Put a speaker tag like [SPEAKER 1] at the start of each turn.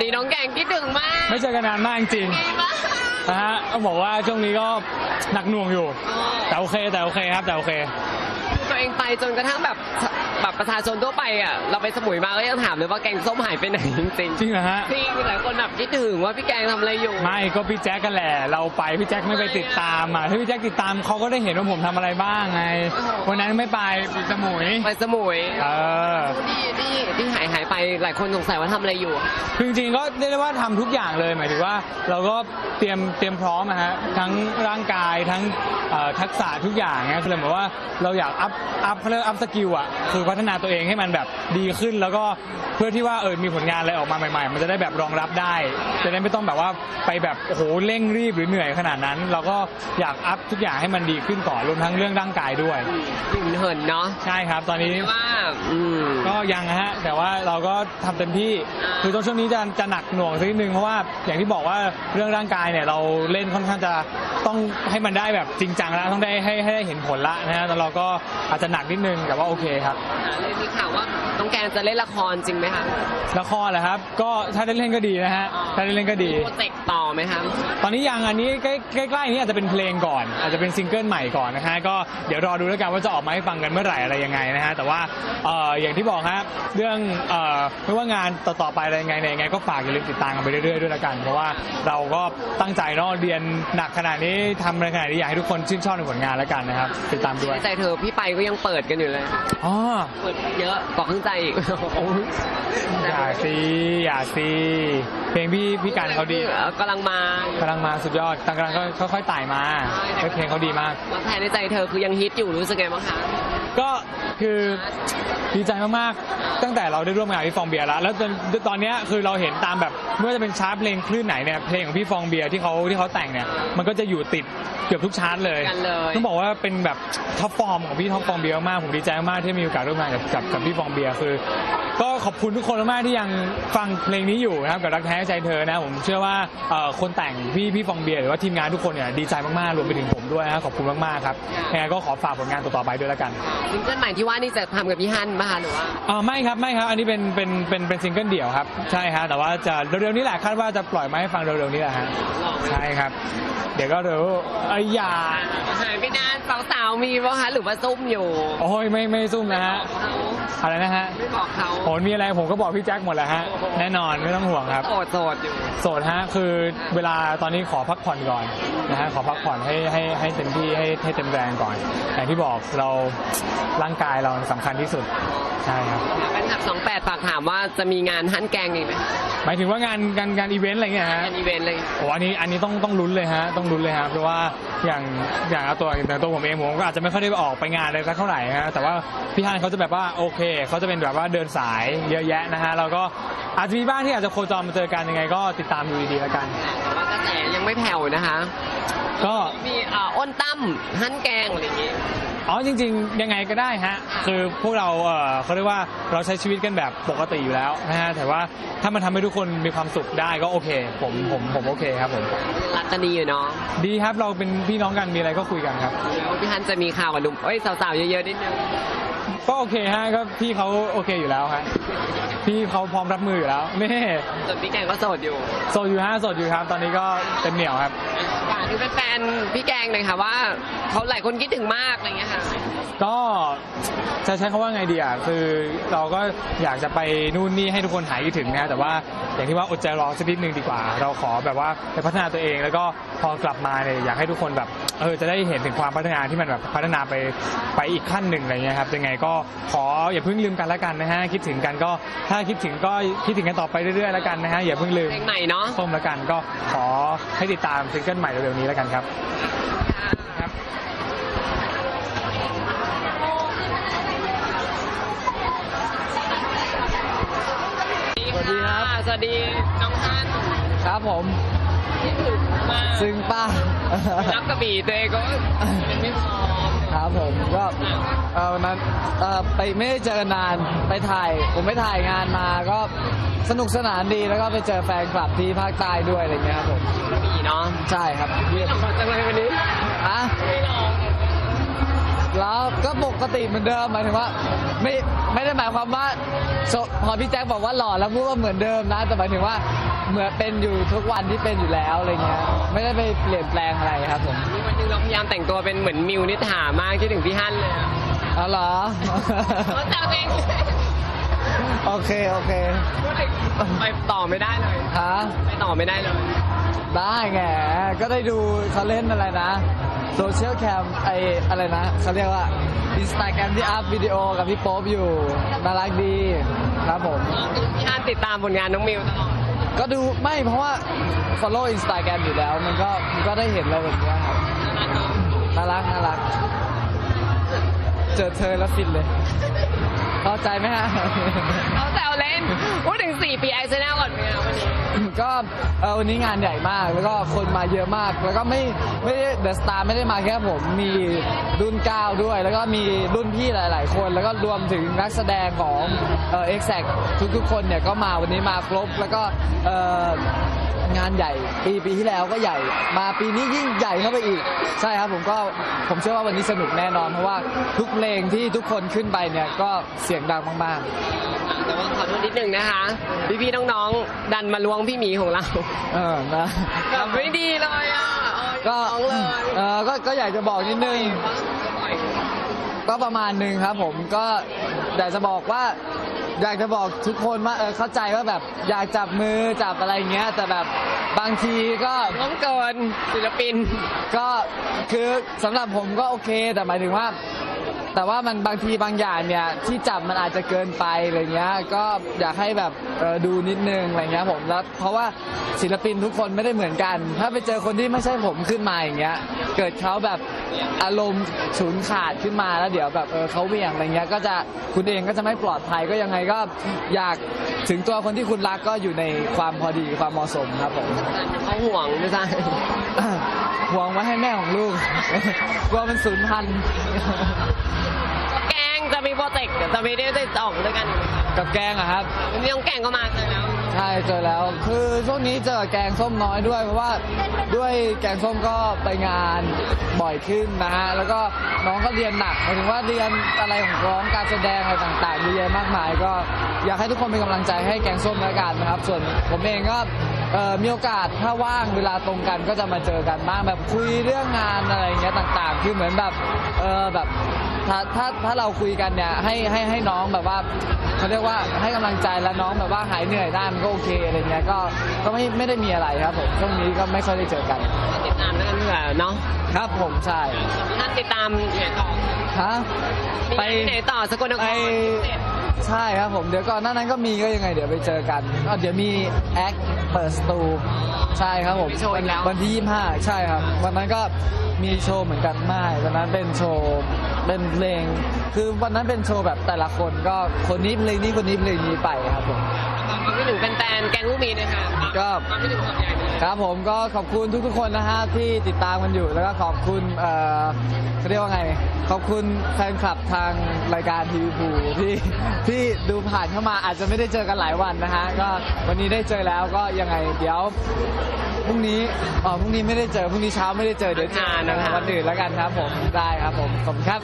[SPEAKER 1] ดีน้องแกงคิดถึงมาก
[SPEAKER 2] ไม่เจอกันนานมากจริง
[SPEAKER 1] ดีมาก
[SPEAKER 2] ๆนะฮะต้องบอกว่าช่วงนี้ก็หนักหน่วงอยู่ แต่โอเคแต่โอเคครับแต่โอเค
[SPEAKER 1] ตัวเองไปจนกระทั่งแบบ แบบประชาชนทั่วไปอะเราไปสมุยมาก็ยังถามเลยว่าแกงส้มหายไปไหนจริง
[SPEAKER 2] จริงเหรอฮะ
[SPEAKER 1] ๆจริงหลายคนแบบคิดถึงว่าพี่แกงทำอะไรอยู่
[SPEAKER 2] ไม่ก็พี่แจ็คกันแหละ เราไปพี่แจ็คไม่ไปติดตามอะถ้าพี่แจ็คติดตามเขาก็ได้เห็นว่าผมทำอะไรบ้างไงวันนั้นไม่ไปปิดสมุย
[SPEAKER 1] ไปสมุย
[SPEAKER 2] เออ
[SPEAKER 1] ที่ที่ที่หายหายไปหลายคนสงสัยว่าทำอะไรอยู่
[SPEAKER 2] คือจริงๆก็เรียกได้ว่าทำทุกอย่างเลยหมายถึงว่าเราก็เตรียมเตรียมพร้อมนะฮะทั้งร่างกายทั้งเอ่อทักษะทุกอย่างเนี่ยคือเหมือนว่าเราอยากอัพอัพเขาเรียกอัพสกิลอะคือพัฒนาตัวเองให้มันแบบดีขึ้น แล้วก็เพื่อที่ว่าเออมีผลงานอะไรออกมาใหม่ ๆ มันจะได้แบบรองรับได้ จะได้ไม่ต้องแบบว่าไปแบบโอ้โหเร่งรีบหรือเหนื่อยขนาดนั้น เราก็อยากอัพทุกอย่างให้มันดีขึ้นก่อนรวมทั้งเรื่องร่างกายด้วย
[SPEAKER 1] หินเหินเนาะ
[SPEAKER 2] ใช่ครับ ตอนนี้
[SPEAKER 1] ว่า อืม
[SPEAKER 2] ก็ยังนะฮะแต่ว่าเราก็ทำเต็มที่
[SPEAKER 1] อ่า
[SPEAKER 2] คือตรงช่วงนี้จะจะหนักหน่วงสักนิดนึงเพราะว่าอย่างที่บอกว่าเรื่องร่างกายเนี่ยเราเล่นค่อนข้างจะต้องให้มันได้แบบจริงจังแล้วต้องได้ให้ให้ได้เห็นผลละนะฮะแล้วเราก็อาจจะหนักนิดนึงแต่ว่าโอเคครับ
[SPEAKER 1] เลยมีข่าวว่าน้องแกงจะเล่นละครจริงไหมคะ
[SPEAKER 2] ละครเหรอครับ ก็ถ้าได้เล่นก็ดีนะฮะ ถ้าได้เล่นก็ดี
[SPEAKER 1] มีโปรเจกต์ต่อไหมคะ
[SPEAKER 2] ตอนนี้ยังอันนี้ใกล้ใกล้ๆนี้อาจจะเป็นเพลงก่อน อาจจะเป็นซิงเกิลใหม่ก่อนนะฮะ ก็เดี๋ยวรอดูแล้วกันว่าจะออกมาให้ฟังกันเมื่อไหร่อะไรยังไงนะฮะ แต่ว่าเอ่ออย่างที่บอกฮะ เรื่องเอ่อไม่ว่างานต่อๆไปอะไรยังไงเนี่ยยังไง ก็ฝากอย่าลืมติดตามกันไปเรื่อยๆด้วยละกัน เพราะว่าเราก็ตั้งใจเนาะเรียนหนักขนาดนี้ทำอะไรขนาดนี้อยากให้ทุกคนชื่นชอบในผลงานแล้วกันนะครับ ติดตามด้วย
[SPEAKER 1] ในใจเธอพี่ไปก็ยังเปิดกันอยู่เลย
[SPEAKER 2] อ๋อ
[SPEAKER 1] เปิดเยอะกว่าครึ่งใจอีก
[SPEAKER 2] อย่าซีอย่าซีเพลงพี่พี่การเขาดี
[SPEAKER 1] ออกำลังมากำ
[SPEAKER 2] ลังมาสุดยอดกำลังค่อยๆไต่มาเพลงเขาดีมาก
[SPEAKER 1] แล้วแทนในใจเธอคือยังฮิตอยู่รู้สึกไงบ้างคะ
[SPEAKER 2] ก็ คือดีใจมากๆ ตั้งแต่เราได้ร่วมงานกับพี่ฟองเบียร์แล้ว แล้วจนตอนเนี้ยคือเราเห็นตามแบบไม่ว่าจะเป็นชาร์ตเพลงคลื่นไหนเนี่ยเพลงของพี่ฟองเบียร์ที่เขาที่เขาแต่งเนี่ยมันก็จะอยู่ติดเกือบทุกชาร์ตเลย
[SPEAKER 1] กันเลย
[SPEAKER 2] ต้องบอกว่าเป็นแบบท็อปฟอร์มของพี่ท็อปฟองเบียร์มากผมดีใจมากที่มีโอกาสร่วมงานกับกับกับพี่ฟองเบียร์คือ ก็ขอบคุณทุกคนมากๆที่ยังฟังเพลงนี้อยู่นะครับกับรักแท้ใจเธอนะผมเชื่อว่าเอ่อคนแต่งพี่พี่ฟองเบียร์หรือว่าทีมงานทุกคนเนี่ยดีใจมากๆรวมไปถึงผมด้วยนะครับขอบคุณมากๆครับยังไงก็ขอฝากผลงานต่อๆไปด้วยแล้วกัน
[SPEAKER 1] ซิงเกิลใหม่ที่ว่านี่จะทำกับพี่ฮันป่ะคะหรือว่า
[SPEAKER 2] อ่าไม่ครับไม่ครับ อันนี้เป็นเป็นเป็นเป็นซิงเกิลเดี่ยวครับใช่ฮะแต่ว่าจะเร็วๆนี้แหละคาดว่าจะปล่อยมาให้ฟังเร็วๆนี้แหละฮะใช่ครับ เดี๋ยวก็เดี๋ยวเอ้ยอย่า
[SPEAKER 1] หายไปนาน สาวๆมีป่ะคะหรือว่าซุ่มอยู่
[SPEAKER 2] โอ้ยไม่ไม่ซุ่มนะฮะ
[SPEAKER 1] เขา
[SPEAKER 2] อะไรนะฮะ
[SPEAKER 1] ไม่บอกเขา
[SPEAKER 2] โหมีอะไรผมก็บอกพี่แจ็คหมดแหละฮะแน่นอนไม่ต้องห่วงครับ
[SPEAKER 1] โสดโสดอยู่
[SPEAKER 2] โสดฮะคือเวลาตอนนี้ขอพักผ่อนก่อนนะฮะขอพักผ่อนให้ให้ให้เต็มที่ให้ให้เต็มแรงก่อน อย่างที่บอกเราร่างกายเราสำคัญที่สุดใช่ครับ
[SPEAKER 1] แฟนคลับสองแปดฝากถามว่าจะมีงานฮันแกงอีกไหม
[SPEAKER 2] หมายถึงว่างานงานงานอีเวนต์อะไรเงี้ยฮะ
[SPEAKER 1] งานอีเวนต์เลย
[SPEAKER 2] โอ้อันนี้อันนี้ต้องต้องลุ้นเลยฮะ ต้องลุ้นเลยฮะ เพราะว่าอย่างอย่างเอาตัวอย่างตัวผมเองผมก็อาจจะไม่ค่อยได้ออกไปงานอะไรสักเท่าไหร่ฮะแต่ว่าพี่ฮันเขาจะแบบว่าโอเคเขาจะเป็นแบบว่าเดินสายเยอะแยะนะฮะแล้วก็อาจจะมีบ้างที่อาจจะโคจรมาเจอกันยังไง ก็ติดตามดูดีๆแล้วกัน
[SPEAKER 1] แต่ว่ากระแสยังไม่แผ่วนะคะ
[SPEAKER 2] ก็
[SPEAKER 1] มีเอ่ออ้นตั้มฮันแกงอะไรอย่างงี้
[SPEAKER 2] อ๋อจริง ๆ ยังไงก็ได้ฮะคือพวกเราเออเขาเรียกว่าเราใช้ชีวิตกันแบบปกติอยู่แล้วนะฮะแต่ว่าถ้ามันทำให้ทุกคนมีความสุขได้ก็โอเค ผมผมผมโอเคครับผม
[SPEAKER 1] รักกันดีอยู่เนาะ
[SPEAKER 2] ดีครับเราเป็นพี่น้องกันมีอะไรก็คุยกันครับ
[SPEAKER 1] แล้วพี่ฮันจะมีข่าวกับหนุ่มเอ้ยสาวๆเยอะๆนิดนึง
[SPEAKER 2] ก็โอเคฮะก็พี่เขาโอเคอยู่แล้วฮะพี่เขาพร้อมรับมืออยู่แล้วนี่
[SPEAKER 1] ส่วนพี่แกงก็โสดอยู่
[SPEAKER 2] โสดอยู่ฮะโสดอยู่ครับ ตอนนี้ก็เต็มเหนียวครับ
[SPEAKER 1] ฝาก ถึงแฟนๆพี่แกงหน่อยค่ะว่าเขาหลายคนคิดถึงมากอะไรเงี้ยค่ะ
[SPEAKER 2] ก็จะใช้คำว่าไงดีอะคือเราก็อยากจะไปนู่นนี่ให้ทุกคนหายคิดถึงนะแต่ว่าอย่างที่ว่าอดใจรอสักนิดนึงดีกว่า เราขอแบบว่าไปพัฒนาตัวเอง แล้วก็พอกลับมาเนี่ยอยากให้ทุกคนแบบ เออจะได้เห็นถึงความพัฒนาที่มันแบบพัฒนาไปไปอีกขั้นหนึ่งอะไรเงี้ยครับยังไงก็ขออย่าเพิ่งลืมกันแล้วกันนะฮะคิดถึงกันก็ถ้าคิดถึงก็คิดถึงกันต่อไปเรื่อยๆแล้วกันนะฮะอย่าเพิ่งลืม
[SPEAKER 1] เพลงใหม่เนาะ
[SPEAKER 2] ส้มแล้วกันก็ขอให้ติดตามซิงเกิลใหม่เร็วๆนี้แล้วกันครับครับ
[SPEAKER 1] สวัสดีครับ สวัสดีน้องฮัน
[SPEAKER 3] ครับผม
[SPEAKER 1] คิดถึงมาก
[SPEAKER 3] ซึ่งป้า
[SPEAKER 1] นักกระบี่ตัวเองก็เป็นไม่พร้อม
[SPEAKER 3] ครับผมก็เอ่อวันนั้นเอ่อไปไม่ได้เจอกันนานไปถ่าย ผมไปถ่ายงานมาก็สนุกสนานดีแล้วก็ไปเจอแฟนคลับที่ภาคใต้ด้วยอะไรเงี้ยครับผม
[SPEAKER 1] กระบี่เนาะ
[SPEAKER 3] ใช่ครับเยี่ยม
[SPEAKER 1] ขอบคุณจังเลยวันนี้
[SPEAKER 3] อะ
[SPEAKER 1] ไม่ลอง
[SPEAKER 3] ร แล้วก็ปกติเหมือนเดิมหมายถึงว่า ไม่ไม่ได้หมายความว่าโซพอพี่แจ็คบอกว่าหล่อแล้วพูดว่าเหมือนเดิมนะ แต่หมายถึงว่าเหมือนเป็นอยู่ทุกวันที่เป็นอยู่แล้วอะไรเงี้ยไม่ได้ไปเปลี่ยนแปลงอะไรครับผม
[SPEAKER 1] มีวันหนึงเราพยายามแต่งตัวเป็นเหมือนมิวนิษฐามากที่ถึงพี่ฮั่นเลยอะ
[SPEAKER 3] เอาเหรอ
[SPEAKER 1] เขาแซวตัวเอง
[SPEAKER 3] โอเคโอเค
[SPEAKER 1] พูดถึงไปต่อไม่ได้เลย
[SPEAKER 3] ฮะ
[SPEAKER 1] ไปต่อไม่ได้เลย
[SPEAKER 3] ได้ไงก็ได้ดูเขาเล่นอะไรนะ โซเชียลแคมไออะไรนะเขาเรียกว่าอินสตาแกรมที่อัพวิดีโอกับพี่โป๊ปอยู่น่ารักดีครับผม
[SPEAKER 1] พี่ฮั่นติดตามผลงานน้องมิวตลอด
[SPEAKER 3] ก็ดูไม่เพราะว่า follow Instagram อยู่แล้ว มันก็มันก็ได้เห็นอะไรแบบเนี้ยครับน่ารักน่ารัก เจอเธอแล้วฟินเลย เข้าใจไหมฮะ
[SPEAKER 1] เขาแซว เล่นพูดถึง 4 ปีไอซ์แนลก่อนเป็นไงวันนี้
[SPEAKER 3] ก็เอ่อวันนี้งานใหญ่มากแล้วก็คนมาเยอะมาก แล้วก็ไม่ไม่ได้เดอะสตาร์ไม่ได้มาแค่ผมมีรุ่นเก้าด้วย แล้วก็มีรุ่นพี่หลาย ๆ คน แล้วก็รวมถึงนักแสดงของเอ่อ็กแซทุก ๆ คนเนี่ยก็มาวันนี้มาครบแล้วก็เอ่องานใหญ่ปีปีที่แล้วก็ใหญ่มาปีนี้ยิ่งใหญ่เข้าไปอีก ใช่ครับผมก็ผมเชื่อว่าวันนี้สนุกแน่นอน เพราะว่าทุกเพลงที่ทุกคนขึ้นไปเนี่ยก็เสียงดังมาก
[SPEAKER 1] แต่ว่าขอโทษนิดนึงนะคะ พี่ๆน้องๆ ดันมาล้วงพี่หมีของเรา
[SPEAKER 3] ๆเออนะ
[SPEAKER 1] แบบไม่ดีเลยอะเออ
[SPEAKER 3] ก็
[SPEAKER 1] น้องเลย
[SPEAKER 3] เออก็ก็อยากจะบอกนิดนึง ก็ประมาณหนึ่งครับผมก็อยากจะบอกว่า อยากจะบอกทุกคนว่าเออเข้าใจว่าแบบอยากจับมือจับอะไรเงี้ย แต่แบบบางทีก็
[SPEAKER 1] น้องเกินศิลปิน
[SPEAKER 3] ก็คือสำหรับผมก็โอเค แต่หมายถึงว่า แต่ว่ามันบางทีบางอย่างเนี่ยที่จับมันอาจจะเกินไปอะไรเงี้ยก็อยากให้แบบเออดูนิดนึงอะไรเงี้ยผมแล้วเพราะว่าศิลปินทุกคนไม่ได้เหมือนกัน ถ้าไปเจอคนที่ไม่ใช่ผมขึ้นมาอย่างเงี้ยเกิดเขาแบบอารมณ์ฉุนขาดขึ้นมาแล้วเดี๋ยวแบบเออเขาเหวี่ยงอะไรเงี้ยก็จะคุณเองก็จะไม่ปลอดภัยก็ยังไงก็อยาก ถึงตัวคนที่คุณรักก็อยู่ในความพอดีความเหมาะสมครับผม
[SPEAKER 1] เขาห่วงไม่ใช่
[SPEAKER 3] ห่วงไว้ให้แม่ของลูกกลัวมันสูญพันธุ์
[SPEAKER 1] แกง จะมีโปรเจกต์จะมีได้ได้ออกด้วยกันอีกไหมคะ
[SPEAKER 3] กับแกงอะครับ
[SPEAKER 1] วันนี้น้องแกงก็มาเจอแล้ว
[SPEAKER 3] ใช่เจอแล้ว คือช่วงนี้เจอแกงส้มน้อยด้วย เพราะว่าด้วยแกงส้มก็ไปงานบ่อยขึ้นนะฮะแล้วก็น้องก็เรียนหนักหมายถึงว่าเรียนอะไรของร้องการแสดงอะไรต่างๆเยอะแยะมากมาย ก็อยากให้ทุกคนเป็นกำลังใจให้แกงส้มแล้วกันนะครับ ส่วนผมเองก็เอ่อมีโอกาสถ้าว่างเวลาตรงกันก็จะมาเจอกันบ้างแบบคุยเรื่องงานอะไรอย่างเงี้ยต่างๆ คือเหมือนแบบเออแบบ ถ้าถ้าถ้าเราคุยกันเนี่ยให้ให้ให้น้องแบบว่าเขาเรียกว่าให้กำลังใจแล้วน้องแบบว่าหายเหนื่อยได้มันก็โอเคอะไรเงี้ยก็ก็ไม่ไม่ได้มีอะไรครับผมช่วงนี้ก็ไม่ค่อยได้เจอกัน
[SPEAKER 1] ติดตามด้วยกันเถอะเนาะ
[SPEAKER 3] ครับผมใช่
[SPEAKER 1] พี่ท่านติดตามไหนต่อ
[SPEAKER 3] ฮะ
[SPEAKER 1] ไป
[SPEAKER 3] ไป
[SPEAKER 1] ไหนต่อสกลนค
[SPEAKER 3] ไป
[SPEAKER 1] ร
[SPEAKER 3] ใช่ครับผมเดี๋ยวก่อนหน้านั้นก็มีก็ยังไงเดี๋ยวไปเจอกันก็เดี๋ยวมีแอคเปิดสตูใช่ครับผม
[SPEAKER 1] มีโชว์อีกแล้ว
[SPEAKER 3] วันที่ 25 ใช่ครับ วันนั้นก็มีโชว์เหมือนกันไม่วันนั้นเป็นโชว์ เป็นเพลง คือวันนั้นเป็นโชว์แบบแต่ละคนก็คนนี้เพลงนี้คนนี้เพลงนี้ไปครับผม
[SPEAKER 1] มาไม่ถึงแฟนๆแกงลูกหมีเนยคะ
[SPEAKER 3] ก็
[SPEAKER 1] มาไม่ถึงความใหญ่เลย
[SPEAKER 3] ครับผมก็ขอบคุณทุกๆคนนะฮะที่ติดตามกันอยู่แล้วก็ขอบคุณเอ่อเขาเรียกว่าไง ขอบคุณแฟนคลับทางรายการทีวีภูที่ที่ดูผ่านเข้ามาอาจจะไม่ได้เจอกันหลายวันนะฮะก็วันนี้ได้เจอแล้วก็ยังไงเดี๋ยว พรุ่งนี้อ๋อพรุ่งนี้ไม่ได้เจอพรุ่งนี้เช้าไม่ได้เจอเดี๋ยวเจอ
[SPEAKER 1] วันอังคารนะคะ
[SPEAKER 3] วันอื่นแล้วกันครับผมได้ครับผมขอบคุณครับ